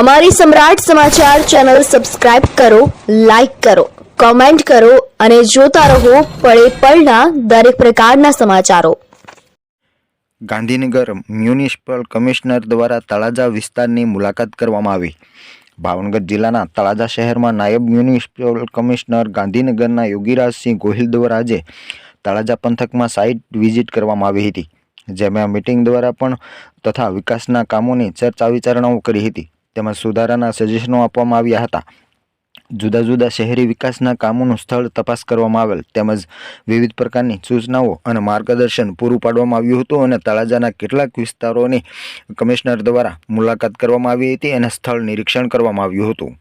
અમારી Samrat Samachar channel subscribe કરો, like કરો, કોમેન્ટ કરો અને જોતા રહો પળે પળના દરેક પ્રકારના સમાચારો. ગાંધીનગર મ્યુનિસિપલ કમિશનર દ્વારા તળાજા વિસ્તારની મુલાકાત કરવામાં આવી. ભાવનગર જિલ્લાના તળાજા શહેરમાં નાયબ મ્યુનિસિપલ કમિશનર ગાંધીનગરના યોગીરાજસિંહ ગોહિલ દ્વારા આજે તળાજા પંથકમાં સાઇટ વિઝિટ કરવામાં આવી હતી, જેમાં મિટિંગ દ્વારા પણ તથા વિકાસના કામોની ચર્ચા વિચારણાઓ કરી હતી. તેમજ સુધારાના સજેશનો આપવામાં આવ્યા હતા. જુદા જુદા શહેરી વિકાસના કામોનું સ્થળ તપાસ કરવામાં આવેલ, તેમજ વિવિધ પ્રકારની સૂચનાઓ અને માર્ગદર્શન પૂરું પાડવામાં આવ્યું હતું અને તળાજાના કેટલાક વિસ્તારોની કમિશનર દ્વારા મુલાકાત કરવામાં આવી હતી અને સ્થળ નિરીક્ષણ કરવામાં આવ્યું હતું.